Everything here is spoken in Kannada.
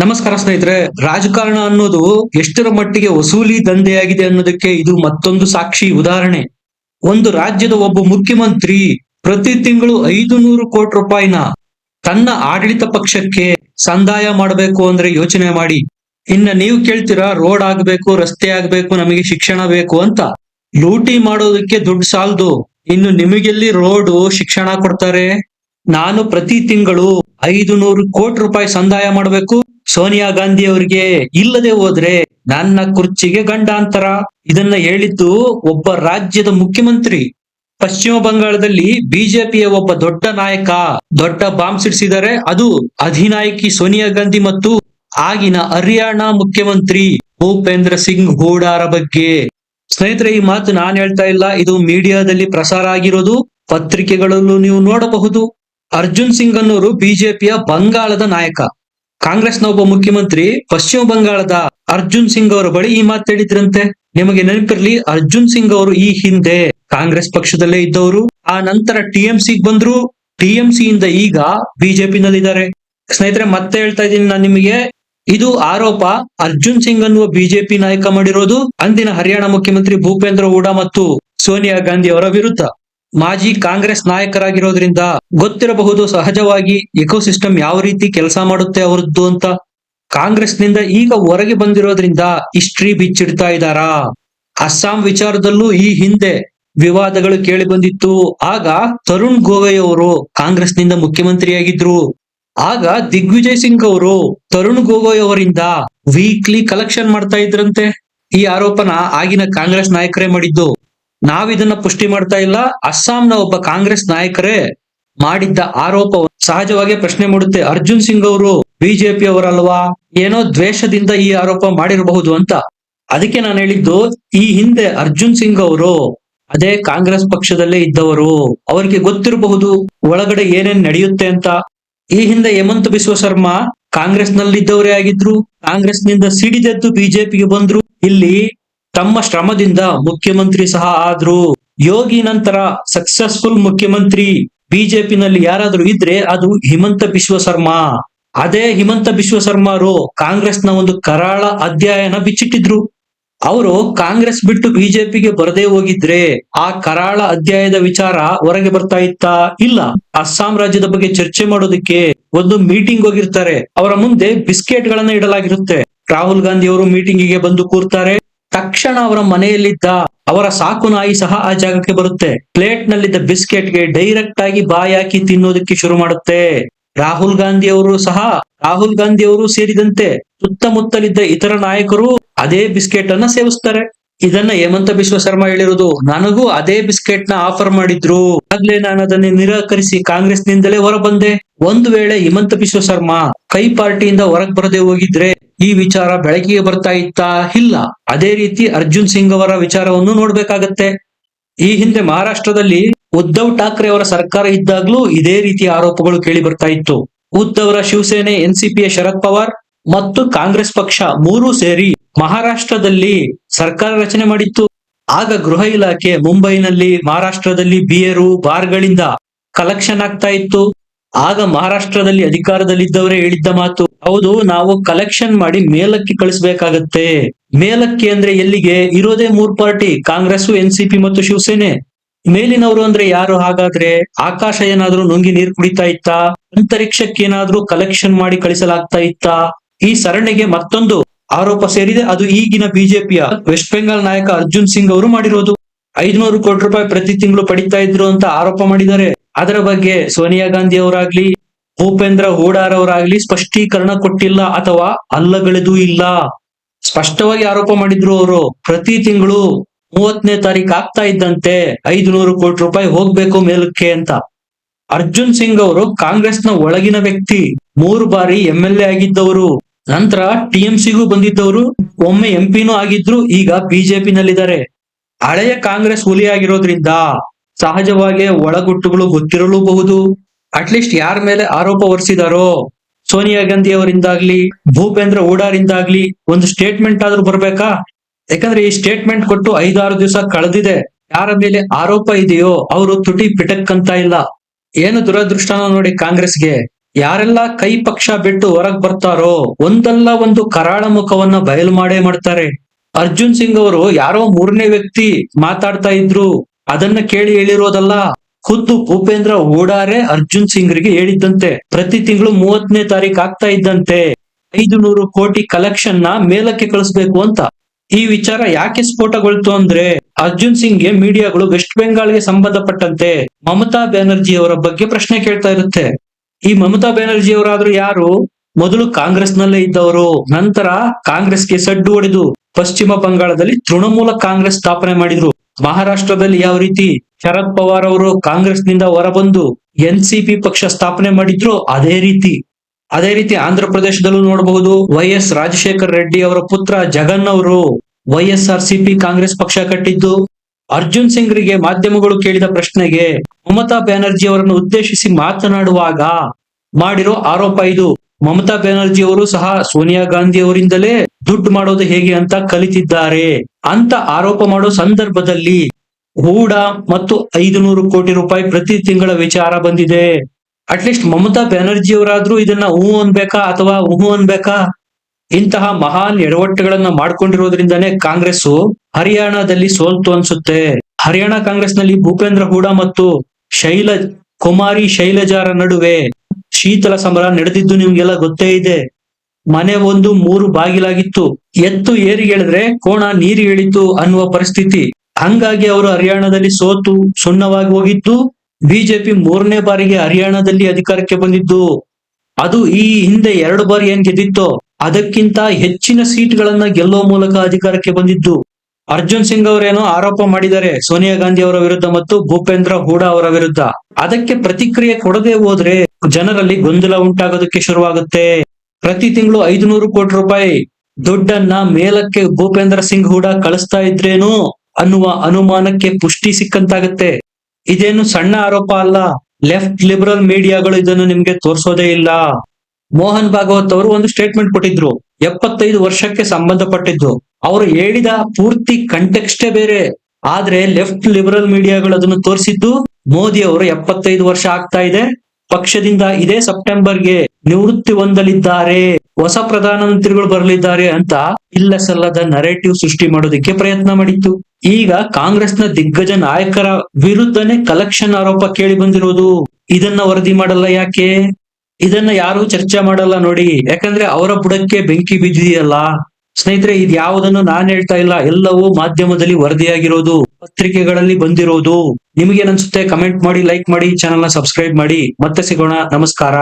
ನಮಸ್ಕಾರ ಸ್ನೇಹಿತರೆ, ರಾಜಕಾರಣ ಅನ್ನೋದು ಎಷ್ಟರ ಮಟ್ಟಿಗೆ ವಸೂಲಿ ದಂಧೆಯಾಗಿದೆ ಅನ್ನೋದಕ್ಕೆ ಇದು ಮತ್ತೊಂದು ಸಾಕ್ಷಿ ಉದಾಹರಣೆ. ಒಂದು ರಾಜ್ಯದ ಒಬ್ಬ ಮುಖ್ಯಮಂತ್ರಿ ಪ್ರತಿ ತಿಂಗಳು ಐದು ನೂರು ಕೋಟಿ ರೂಪಾಯಿನ ತನ್ನ ಆಡಳಿತ ಪಕ್ಷಕ್ಕೆ ಸಂದಾಯ ಮಾಡಬೇಕು ಅಂದ್ರೆ ಯೋಚನೆ ಮಾಡಿ. ಇನ್ನ ನೀವು ಕೇಳ್ತೀರಾ, ರೋಡ್ ಆಗ್ಬೇಕು, ರಸ್ತೆ ಆಗ್ಬೇಕು, ನಮಗೆ ಶಿಕ್ಷಣ ಬೇಕು ಅಂತ. ಲೂಟಿ ಮಾಡೋದಕ್ಕೆ ದುಡ್ಡು ಸಾಲದು. ಇನ್ನು ನಿಮಗೆಲ್ಲಿ ರೋಡು ಶಿಕ್ಷಣ ಕೊಡ್ತಾರೆ? ನಾನು ಪ್ರತಿ ತಿಂಗಳು ಐದು ನೂರು ಕೋಟಿ ರೂಪಾಯಿ ಸಂದಾಯ ಮಾಡಬೇಕು. ಸೋನಿಯಾ ಗಾಂಧಿ ಅವರಿಗೆ ಇಲ್ಲದೆ ಹೋದ್ರೆ ನನ್ನ ಕುರ್ಚಿಗೆ ಗಂಡಾಂತರ. ಇದನ್ನ ಹೇಳಿದ್ದು ಒಬ್ಬ ರಾಜ್ಯದ ಮುಖ್ಯಮಂತ್ರಿ. ಪಶ್ಚಿಮ ಬಂಗಾಳದಲ್ಲಿ ಬಿಜೆಪಿಯ ಒಬ್ಬ ದೊಡ್ಡ ನಾಯಕ, ದೊಡ್ಡ ಬಾಂಬ್ ಸಿಡಿಸಿದ್ದಾರೆ. ಅದು ಅಧಿನಾಯಕಿ ಸೋನಿಯಾ ಗಾಂಧಿ ಮತ್ತು ಆಗಿನ ಹರಿಯಾಣ ಮುಖ್ಯಮಂತ್ರಿ ಭೂಪೇಂದ್ರ ಸಿಂಗ್ ಹೂಡಾರ ಬಗ್ಗೆ. ಸ್ನೇಹಿತರೆ, ಈ ಮಾತು ನಾನು ಹೇಳ್ತಾ ಇಲ್ಲ. ಇದು ಮೀಡಿಯಾದಲ್ಲಿ ಪ್ರಸಾರ ಆಗಿರೋದು. ಪತ್ರಿಕೆಗಳಲ್ಲೂ ನೀವು ನೋಡಬಹುದು. ಅರ್ಜುನ್ ಸಿಂಗ್ ಅನ್ನೋರು ಬಿಜೆಪಿಯ ಬಂಗಾಳದ ನಾಯಕ. ಕಾಂಗ್ರೆಸ್ನ ಒಬ್ಬ ಮುಖ್ಯಮಂತ್ರಿ, ಪಶ್ಚಿಮ ಬಂಗಾಳದ ಅರ್ಜುನ್ ಸಿಂಗ್ ಅವರ ಬಳಿ ಈ ಮಾತು ಹೇಳಿದ್ರಂತೆ. ನಿಮಗೆ ನೆನಪಿರ್ಲಿ, ಅರ್ಜುನ್ ಸಿಂಗ್ ಅವರು ಈ ಹಿಂದೆ ಕಾಂಗ್ರೆಸ್ ಪಕ್ಷದಲ್ಲೇ ಇದ್ದವರು. ಆ ನಂತರ ಟಿ ಎಂ ಬಂದ್ರು. ಟಿ ಎಂ ಸಿ ಇಂದ ಈಗ ಬಿಜೆಪಿ ನಲ್ಲಿದ್ದಾರೆ ಸ್ನೇಹಿತರೆ, ಮತ್ತೆ ಹೇಳ್ತಾ ಇದ್ದೀನಿ ನಾನು ನಿಮಗೆ. ಇದು ಆರೋಪ ಅರ್ಜುನ್ ಸಿಂಗ್ ಅನ್ನುವ ಬಿಜೆಪಿ ನಾಯಕ ಮಾಡಿರೋದು. ಅಂದಿನ ಹರಿಯಾಣ ಮುಖ್ಯಮಂತ್ರಿ ಭೂಪೇಂದ್ರ ಹೂಡಾ ಮತ್ತು ಸೋನಿಯಾ ಗಾಂಧಿ ಅವರ ವಿರುದ್ಧ. ಮಾಜಿ ಕಾಂಗ್ರೆಸ್ ನಾಯಕರಾಗಿರೋದ್ರಿಂದ ಗೊತ್ತಿರಬಹುದು ಸಹಜವಾಗಿ ಇಕೋಸಿಸ್ಟಮ್ ಯಾವ ರೀತಿ ಕೆಲಸ ಮಾಡುತ್ತೆ ಅವರದ್ದು ಅಂತ. ಕಾಂಗ್ರೆಸ್ನಿಂದ ಈಗ ಹೊರಗೆ ಬಂದಿರೋದ್ರಿಂದ ಹಿಸ್ಟ್ರಿ ಬಿಚ್ಚಿಡ್ತಾ ಇದ್ದಾರಾ? ಅಸ್ಸಾಂ ವಿಚಾರದಲ್ಲೂ ಈ ಹಿಂದೆ ವಿವಾದಗಳು ಕೇಳಿ ಬಂದಿತ್ತು. ಆಗ ತರುಣ್ ಗೊಗೊಯ್ ಅವರು ಕಾಂಗ್ರೆಸ್ನಿಂದ ಮುಖ್ಯಮಂತ್ರಿಯಾಗಿದ್ರು. ಆಗ ದಿಗ್ವಿಜಯ್ ಸಿಂಗ್ ಅವರು ತರುಣ್ ಗೊಗೊಯ್ ಅವರಿಂದ ವೀಕ್ಲಿ ಕಲೆಕ್ಷನ್ ಮಾಡ್ತಾ ಇದ್ರಂತೆ. ಈ ಆರೋಪನ ಆಗಿನ ಕಾಂಗ್ರೆಸ್ ನಾಯಕರೇ ಮಾಡಿದ್ದು. ನಾವಿದನ್ನ ಪುಷ್ಟಿ ಮಾಡ್ತಾ ಇಲ್ಲ. ಅಸ್ಸಾಂನ ಒಬ್ಬ ಕಾಂಗ್ರೆಸ್ ನಾಯಕರೇ ಮಾಡಿದ್ದ ಆರೋಪ ಸಹಜವಾಗಿ ಪ್ರಶ್ನೆ ಮೂಡುತ್ತೆ. ಅರ್ಜುನ್ ಸಿಂಗ್ ಅವರು ಬಿಜೆಪಿ ಅವರಲ್ವಾ? ಏನೋ ದ್ವೇಷದಿಂದ ಈ ಆರೋಪ ಮಾಡಿರಬಹುದು ಅಂತ. ಅದಕ್ಕೆ ನಾನು ಹೇಳಿದ್ದು, ಈ ಹಿಂದೆ ಅರ್ಜುನ್ ಸಿಂಗ್ ಅವರು ಅದೇ ಕಾಂಗ್ರೆಸ್ ಪಕ್ಷದಲ್ಲೇ ಇದ್ದವರು, ಅವರಿಗೆ ಗೊತ್ತಿರಬಹುದು ಒಳಗಡೆ ಏನೇನ್ ನಡೆಯುತ್ತೆ ಅಂತ. ಈ ಹಿಂದೆ ಹೇಮಂತ್ ಬಿಸ್ವ ಶರ್ಮಾ ಕಾಂಗ್ರೆಸ್ ನಲ್ಲಿದ್ದವರೇ ಆಗಿದ್ರು. ಕಾಂಗ್ರೆಸ್ನಿಂದ ಸಿಡಿದೆದ್ದು ಬಿಜೆಪಿಗೆ ಬಂದ್ರು. ಇಲ್ಲಿ ತಮ್ಮ ಶ್ರಮದಿಂದ ಮುಖ್ಯಮಂತ್ರಿ ಸಹ ಆದ್ರು. ಯೋಗಿ ನಂತರ ಸಕ್ಸಸ್ಫುಲ್ ಮುಖ್ಯಮಂತ್ರಿ ಬಿಜೆಪಿನಲ್ಲಿ ಯಾರಾದ್ರೂ ಇದ್ರೆ ಅದು ಹಿಮಂತ ಬಿಶ್ವ ಶರ್ಮಾ. ಅದೇ ಹಿಮಂತ ಬಿಶ್ವ ಶರ್ಮಾರು ಕಾಂಗ್ರೆಸ್ನ ಒಂದು ಕರಾಳ ಅಧ್ಯಾಯನ ಬಿಚ್ಚಿಟ್ಟಿದ್ರು. ಅವರು ಕಾಂಗ್ರೆಸ್ ಬಿಟ್ಟು ಬಿಜೆಪಿಗೆ ಬರದೇ ಹೋಗಿದ್ರೆ ಆ ಕರಾಳ ಅಧ್ಯಾಯದ ವಿಚಾರ ಹೊರಗೆ ಬರ್ತಾ ಇತ್ತಾ? ಇಲ್ಲ. ಅಸ್ಸಾಂ ರಾಜ್ಯದ ಬಗ್ಗೆ ಚರ್ಚೆ ಮಾಡೋದಕ್ಕೆ ಒಂದು ಮೀಟಿಂಗ್ ಹೋಗಿರ್ತಾರೆ. ಅವರ ಮುಂದೆ ಬಿಸ್ಕೆಟ್ ಗಳನ್ನ ಇಡಲಾಗಿರುತ್ತೆ. ರಾಹುಲ್ ಗಾಂಧಿ ಅವರು ಮೀಟಿಂಗಿಗೆ ಬಂದು ಕೂರ್ತಾರೆ. ತಕ್ಷಣ ಅವರ ಮನೆಯಲ್ಲಿದ್ದ ಅವರ ಸಾಕು ನಾಯಿ ಸಹ ಆ ಜಾಗಕ್ಕೆ ಬರುತ್ತೆ. ಪ್ಲೇಟ್ ನಲ್ಲಿದ್ದ ಬಿಸ್ಕೆಟ್ಗೆ ಡೈರೆಕ್ಟ್ ಆಗಿ ಬಾಯಿ ಹಾಕಿ ತಿನ್ನೋದಕ್ಕೆ ಶುರು ಮಾಡುತ್ತೆ. ರಾಹುಲ್ ಗಾಂಧಿ ಅವರು ಸಹ, ರಾಹುಲ್ ಗಾಂಧಿ ಅವರು ಸೇರಿದಂತೆ ಸುತ್ತಮುತ್ತಲಿದ್ದ ಇತರ ನಾಯಕರು ಅದೇ ಬಿಸ್ಕೆಟ್ ಅನ್ನ ಸೇವಿಸ್ತಾರೆ. ಇದನ್ನ ಹೇಮಂತ ಬಿಶ್ವ ಶರ್ಮಾ ಹೇಳಿರೋದು, ನನಗೂ ಅದೇ ಬಿಸ್ಕೆಟ್ನ ಆಫರ್ ಮಾಡಿದ್ರು. ಆಗ್ಲೇ ನಾನು ಅದನ್ನ ನಿರಾಕರಿಸಿ ಕಾಂಗ್ರೆಸ್ ನಿಂದಲೇ ಹೊರ ಬಂದೆ ಒಂದು ವೇಳೆ ಹಿಮಂತ ಬಿಶ್ವ ಶರ್ಮಾ ಕೈ ಪಾರ್ಟಿಯಿಂದ ಹೊರಗ್ ಬರದೆ ಹೋಗಿದ್ರೆ ಈ ವಿಚಾರ ಬೆಳಕಿಗೆ ಬರ್ತಾ ಇತ್ತಾ ಇಲ್ಲ? ಅದೇ ರೀತಿ ಅರ್ಜುನ್ ಸಿಂಗ್ ಅವರ ವಿಚಾರವನ್ನು ನೋಡ್ಬೇಕಾಗತ್ತೆ. ಈ ಹಿಂದೆ ಮಹಾರಾಷ್ಟ್ರದಲ್ಲಿ ಉದ್ಧವ್ ಠಾಕ್ರೆ ಅವರ ಸರ್ಕಾರ ಇದ್ದಾಗ್ಲೂ ಇದೇ ರೀತಿ ಆರೋಪಗಳು ಕೇಳಿ ಬರ್ತಾ ಇತ್ತು. ಉದ್ಧವರ ಶಿವಸೇನೆ, ಎನ್ಸಿಪಿಯ ಶರದ್ ಪವಾರ್ ಮತ್ತು ಕಾಂಗ್ರೆಸ್ ಪಕ್ಷ ಮೂರೂ ಸೇರಿ ಮಹಾರಾಷ್ಟ್ರದಲ್ಲಿ ಸರ್ಕಾರ ರಚನೆ ಮಾಡಿತ್ತು. ಆಗ ಗೃಹ ಇಲಾಖೆ ಮುಂಬೈನಲ್ಲಿ ಮಹಾರಾಷ್ಟ್ರದಲ್ಲಿ ಬಿಯರು, ಬಾರ್ಗಳಿಂದ ಕಲೆಕ್ಷನ್ ಆಗ್ತಾ ಇತ್ತು. ಆಗ ಮಹಾರಾಷ್ಟ್ರದಲ್ಲಿ ಅಧಿಕಾರದಲ್ಲಿದ್ದವರೇ ಹೇಳಿದ್ದ ಮಾತು, ಹೌದು, ನಾವು ಕಲೆಕ್ಷನ್ ಮಾಡಿ ಮೇಲಕ್ಕೆ ಕಳಿಸ್ಬೇಕಾಗತ್ತೆ. ಮೇಲಕ್ಕೆ ಅಂದ್ರೆ ಎಲ್ಲಿಗೆ? ಇರೋದೇ ಮೂರ್ ಪಾರ್ಟಿ ಕಾಂಗ್ರೆಸ್ ಎನ್ಸಿಪಿ ಮತ್ತು ಶಿವಸೇನೆ. ಮೇಲಿನವರು ಅಂದ್ರೆ ಯಾರು ಹಾಗಾದ್ರೆ? ಆಕಾಶ ಏನಾದ್ರೂ ನುಂಗಿ ನೀರು ಕುಡಿತಾ ಇತ್ತಾ? ಅಂತರಿಕ್ಷಕ್ಕೆ ಏನಾದ್ರೂ ಕಲೆಕ್ಷನ್ ಮಾಡಿ ಕಳಿಸಲಾಗ್ತಾ ಇತ್ತಾ? ಈ ಸರಣಿಗೆ ಮತ್ತೊಂದು ಆರೋಪ ಸೇರಿದೆ, ಅದು ಈಗಿನ ಬಿಜೆಪಿಯ ವೆಸ್ಟ್ ಬೆಂಗಾಲ್ ನಾಯಕ ಅರ್ಜುನ್ ಸಿಂಗ್ ಅವರು ಮಾಡಿರೋದು. ಐದ್ನೂರು ಕೋಟಿ ರೂಪಾಯಿ ಪ್ರತಿ ತಿಂಗಳು ಪಡಿತಾ ಇದ್ರು ಅಂತ ಆರೋಪ ಮಾಡಿದ್ದಾರೆ. ಅದರ ಬಗ್ಗೆ ಸೋನಿಯಾ ಗಾಂಧಿ ಅವರಾಗ್ಲಿ ಭೂಪೇಂದ್ರ ಹೂಡಾರ್ ಅವರಾಗ್ಲಿ ಸ್ಪಷ್ಟೀಕರಣ ಕೊಟ್ಟಿಲ್ಲ ಅಥವಾ ಅಲ್ಲಗಳೆದು ಇಲ್ಲ. ಸ್ಪಷ್ಟವಾಗಿ ಆರೋಪ ಮಾಡಿದ್ರು ಅವರು, ಪ್ರತಿ ತಿಂಗಳು ಮೂವತ್ತನೇ ತಾರೀಕು ಆಗ್ತಾ ಇದ್ದಂತೆ ಐದುನೂರು ಕೋಟಿ ರೂಪಾಯಿ ಹೋಗ್ಬೇಕು ಮೇಲಕ್ಕೆ ಅಂತ. ಅರ್ಜುನ್ ಸಿಂಗ್ ಅವರು ಕಾಂಗ್ರೆಸ್ನ ಒಳಗಿನ ವ್ಯಕ್ತಿ, ಮೂರು ಬಾರಿ ಎಂ ಎಲ್ ಎ ಆಗಿದ್ದವರು, ನಂತರ ಟಿ ಎಂ ಸಿಗೂ ಬಂದಿದ್ದವರು, ಒಮ್ಮೆ ಎಂ ಪಿನೂ ಆಗಿದ್ರು, ಈಗ ಬಿಜೆಪಿ ನಲ್ಲಿದ್ದಾರೆ ಹಳೆಯ ಕಾಂಗ್ರೆಸ್ ಹುಲಿ ಆಗಿರೋದ್ರಿಂದ ಸಹಜವಾಗಿ ಒಳಗುಟ್ಟುಗಳು ಗೊತ್ತಿರಲೂಬಹುದು. ಅಟ್ಲೀಸ್ಟ್ ಯಾರ ಮೇಲೆ ಆರೋಪ ಹೊರಿಸಿದಾರೋ, ಸೋನಿಯಾ ಗಾಂಧಿ ಅವರಿಂದಾಗ್ಲಿ, ಭೂಪೇಂದ್ರ ಹೂಡಾರಿಂದಾಗ್ಲಿ ಒಂದು ಸ್ಟೇಟ್ಮೆಂಟ್ ಆದ್ರೂ ಬರ್ಬೇಕಾ? ಯಾಕಂದ್ರೆ ಈ ಸ್ಟೇಟ್ಮೆಂಟ್ ಕೊಟ್ಟು ಐದಾರು ದಿವಸ ಕಳೆದಿದೆ. ಯಾರ ಮೇಲೆ ಆರೋಪ ಇದೆಯೋ ಅವರು ತುಟಿ ಪಿಟಕ್ಕಂತ ಇಲ್ಲ. ಏನು ದುರದೃಷ್ಟನ ನೋಡಿ ಕಾಂಗ್ರೆಸ್ಗೆ. ಯಾರೆಲ್ಲ ಕೈ ಪಕ್ಷ ಬಿಟ್ಟು ಹೊರಗ್ ಬರ್ತಾರೋ, ಒಂದಲ್ಲ ಒಂದು ಕರಾಳ ಮುಖವನ್ನ ಬಯಲು ಮಾಡೇ ಮಾಡ್ತಾರೆ. ಅರ್ಜುನ್ ಸಿಂಗ್ ಅವರು ಯಾರೋ ಮೂರನೇ ವ್ಯಕ್ತಿ ಮಾತಾಡ್ತಾ ಇದ್ರು. ಅದನ್ನ ಕೇಳಿ ಹೇಳಿರೋದಲ್ಲ. ಖುದ್ದು ಭೂಪೇಂದ್ರ ಓಡಾರೆ ಅರ್ಜುನ್ ಸಿಂಗ್ರಿಗೆ ಹೇಳಿದ್ದಂತೆ. ಪ್ರತಿ ತಿಂಗಳು ಮೂವತ್ತನೇ ತಾರೀಕು ಆಗ್ತಾ ಇದ್ದಂತೆ. ಐದು ನೂರು ಕೋಟಿ ಕಲೆಕ್ಷನ್ನ ಮೇಲಕ್ಕೆ ಕಳಿಸ್ಬೇಕು ಅಂತ. ಈ ವಿಚಾರ ಯಾಕೆ ಸ್ಫೋಟಗೊಳ್ತು ಅಂದ್ರೆ, ಅರ್ಜುನ್ ಸಿಂಗ್ಗೆ ಮೀಡಿಯಾಗಳು ವೆಸ್ಟ್ ಬೆಂಗಾಲ್ಗೆ ಸಂಬಂಧಪಟ್ಟಂತೆ ಮಮತಾ ಬ್ಯಾನರ್ಜಿ ಅವರ ಬಗ್ಗೆ ಪ್ರಶ್ನೆ ಕೇಳ್ತಾ ಇರುತ್ತೆ. ಈ ಮಮತಾ ಬ್ಯಾನರ್ಜಿ ಅವರಾದ್ರೂ ಯಾರು? ಮೊದಲು ಕಾಂಗ್ರೆಸ್ ನಲ್ಲೇ ಇದ್ದವರು, ನಂತರ ಕಾಂಗ್ರೆಸ್ಗೆ ಸಡ್ಡು ಹೊಡೆದು ಪಶ್ಚಿಮ ಬಂಗಾಳದಲ್ಲಿ ತೃಣಮೂಲ ಕಾಂಗ್ರೆಸ್ ಸ್ಥಾಪನೆ ಮಾಡಿದ್ರು. ಮಹಾರಾಷ್ಟ್ರದಲ್ಲಿ ಯಾವ ರೀತಿ ಶರದ್ ಪವಾರ್ ಅವರು ಕಾಂಗ್ರೆಸ್ನಿಂದ ಹೊರಬಂದು ಎನ್ ಸಿ ಪಕ್ಷ ಸ್ಥಾಪನೆ ಮಾಡಿದ್ರು ಅದೇ ರೀತಿ ಅದೇ ರೀತಿ ಆಂಧ್ರ ಪ್ರದೇಶದಲ್ಲೂ ನೋಡಬಹುದು ವೈ ಎಸ್ ರಾಜಶೇಖರ್ ರೆಡ್ಡಿ ಅವರ ಪುತ್ರ ಜಗನ್ ಅವರು ವೈ ಆರ್ ಸಿ ಕಾಂಗ್ರೆಸ್ ಪಕ್ಷ ಕಟ್ಟಿದ್ದು. ಅರ್ಜುನ್ ಸಿಂಗ್ರಿಗೆ ಮಾಧ್ಯಮಗಳು ಕೇಳಿದ ಪ್ರಶ್ನೆಗೆ ಮಮತಾ ಬ್ಯಾನರ್ಜಿ ಅವರನ್ನು ಉದ್ದೇಶಿಸಿ ಮಾತನಾಡುವಾಗ ಮಾಡಿರೋ ಆರೋಪ ಇದು. ಮಮತಾ ಬ್ಯಾನರ್ಜಿ ಅವರು ಸಹ ಸೋನಿಯಾ ಗಾಂಧಿ ಅವರಿಂದಲೇ ದುಡ್ಡು ಮಾಡೋದು ಹೇಗೆ ಅಂತ ಕಲಿತಿದ್ದಾರೆ ಅಂತ ಆರೋಪ ಮಾಡೋ ಸಂದರ್ಭದಲ್ಲಿ ಹೂಡ ಮತ್ತು ಐದು ನೂರು ಕೋಟಿ ರೂಪಾಯಿ ಪ್ರತಿ ತಿಂಗಳ ವಿಚಾರ ಬಂದಿದೆ. ಅಟ್ಲೀಸ್ಟ್ ಮಮತಾ ಬ್ಯಾನರ್ಜಿ ಅವರಾದ್ರೂ ಇದನ್ನ ಹೂ ಅನ್ಬೇಕಾ ಅಥವಾ ಹೂ ಅನ್ಬೇಕಾ? ಇಂತಹ ಮಹಾನ್ ಎಡವಟ್ಟುಗಳನ್ನ ಮಾಡ್ಕೊಂಡಿರೋದ್ರಿಂದಾನೇ ಕಾಂಗ್ರೆಸ್ ಹರಿಯಾಣದಲ್ಲಿ ಸೋಲ್ತು ಅನ್ಸುತ್ತೆ. ಹರಿಯಾಣ ಕಾಂಗ್ರೆಸ್ನಲ್ಲಿ ಭೂಪೇಂದ್ರ ಹೂಡಾ ಮತ್ತು ಶೈಲ ಕುಮಾರಿ ಶೈಲಜಾರ ನಡುವೆ ಶೀತಲ ಸಮರ ನಡೆದಿದ್ದು ನಿಮ್ಗೆಲ್ಲ ಗೊತ್ತೇ ಇದೆ. ಮನೆ ಒಂದು ಮೂರು ಬಾಗಿಲಾಗಿತ್ತು. ಎತ್ತು ಏರಿ ಹೇಳಿದ್ರೆ ಕೋಣ ನೀರು ಹೇಳಿತು ಅನ್ನುವ ಪರಿಸ್ಥಿತಿ. ಹಂಗಾಗಿ ಅವರು ಹರಿಯಾಣದಲ್ಲಿ ಸೋತು ಸುಣ್ಣವಾಗಿ ಹೋಗಿದ್ದು, ಬಿಜೆಪಿ ಮೂರನೇ ಬಾರಿಗೆ ಹರಿಯಾಣದಲ್ಲಿ ಅಧಿಕಾರಕ್ಕೆ ಬಂದಿದ್ದು. ಅದು ಈ ಹಿಂದೆ ಎರಡು ಬಾರಿ ಏನ್ ಗೆದ್ದಿತ್ತೋ, ಅದಕ್ಕಿಂತ ಹೆಚ್ಚಿನ ಸೀಟ್ಗಳನ್ನ ಗೆಲ್ಲೋ ಮೂಲಕ ಅಧಿಕಾರಕ್ಕೆ ಬಂದಿದ್ದು. ಅರ್ಜುನ್ ಸಿಂಗ್ ಅವರೇನೋ ಆರೋಪ ಮಾಡಿದ್ದಾರೆ, ಸೋನಿಯಾ ಗಾಂಧಿ ಅವರ ವಿರುದ್ಧ ಮತ್ತು ಭೂಪೇಂದ್ರ ಹೂಡಾ ಅವರ ವಿರುದ್ಧ. ಅದಕ್ಕೆ ಪ್ರತಿಕ್ರಿಯೆ ಕೊಡದೆ ಹೋದ್ರೆ ಜನರಲ್ಲಿ ಗೊಂದಲ ಉಂಟಾಗೋದಕ್ಕೆ ಶುರುವಾಗುತ್ತೆ. ಪ್ರತಿ ತಿಂಗಳು ಐದುನೂರು ಕೋಟಿ ರೂಪಾಯಿ ದುಡ್ಡನ್ನ ಮೇಲಕ್ಕೆ ಭೂಪೇಂದ್ರ ಸಿಂಗ್ ಹೂಡ ಕಳಿಸ್ತಾ ಇದ್ರೇನು ಅನ್ನುವ ಅನುಮಾನಕ್ಕೆ ಪುಷ್ಟಿ ಸಿಕ್ಕಂತಾಗತ್ತೆ. ಇದೇನು ಸಣ್ಣ ಆರೋಪ ಅಲ್ಲ, ಲೆಫ್ಟ್ ಲಿಬರಲ್ ಮೀಡಿಯಾಗಳು ಇದನ್ನು ನಿಮ್ಗೆ ತೋರಿಸೋದೇ ಇಲ್ಲ. ಮೋಹನ್ ಭಾಗವತ್ ಅವರು ಒಂದು ಸ್ಟೇಟ್ಮೆಂಟ್ ಕೊಟ್ಟಿದ್ರು, ಎಪ್ಪತ್ತೈದು ವರ್ಷಕ್ಕೆ ಸಂಬಂಧಪಟ್ಟಿದ್ದು. ಅವರು ಹೇಳಿದ ಪೂರ್ತಿ ಕಂಟೆಕ್ಸ್ಟೇ ಬೇರೆ. ಆದ್ರೆ ಲೆಫ್ಟ್ ಲಿಬರಲ್ ಮೀಡಿಯಾಗಳು ಅದನ್ನು ತೋರಿಸಿದ್ದು ಮೋದಿ ಅವರು ಎಪ್ಪತ್ತೈದು ವರ್ಷ ಆಗ್ತಾ ಇದೆ. ಪಕ್ಷದಿಂದ ಇದೇ ಸೆಪ್ಟೆಂಬರ್ಗೆ ನಿವೃತ್ತಿ ಹೊಂದಲಿದ್ದಾರೆ, ಹೊಸ ಪ್ರಧಾನಮಂತ್ರಿಗಳು ಬರಲಿದ್ದಾರೆ ಅಂತ ಇಲ್ಲ ಸಲ್ಲದ ನರೇಟಿವ್ ಸೃಷ್ಟಿ ಮಾಡೋದಕ್ಕೆ ಪ್ರಯತ್ನ ಮಾಡಿತ್ತು. ಈಗ ಕಾಂಗ್ರೆಸ್ನ ದಿಗ್ಗಜ ನಾಯಕರ ವಿರುದ್ಧನೇ ಕಲೆಕ್ಷನ್ ಆರೋಪ ಕೇಳಿ ಬಂದಿರೋದು. ಇದನ್ನ ವರದಿ ಮಾಡಲ್ಲ ಯಾಕೆ? ಇದನ್ನ ಯಾರು ಚರ್ಚೆ ಮಾಡಲ್ಲ ನೋಡಿ. ಯಾಕಂದ್ರೆ ಅವರ ಬುಡಕ್ಕೆ ಬೆಂಕಿ ಬಿದ್ದಿದೆಯಲ್ಲ ಸ್ನೇಹಿತರೆ, ಇದು ಯಾವುದನ್ನು ನಾನ್ ಹೇಳ್ತಾ ಇಲ್ಲ. ಎಲ್ಲವೂ ಮಾಧ್ಯಮದಲ್ಲಿ ವರದಿಯಾಗಿರೋದು, ಪತ್ರಿಕೆಗಳಲ್ಲಿ ಬಂದಿರೋದು. ನಿಮಗೇನನ್ಸುತ್ತೆ ಕಮೆಂಟ್ ಮಾಡಿ ಲೈಕ್ ಮಾಡಿ ಚಾನೆಲ್ನ ಸಬ್ಸ್ಕ್ರೈಬ್ ಮಾಡಿ. ಮತ್ತೆ ಸಿಗೋಣ. ನಮಸ್ಕಾರ.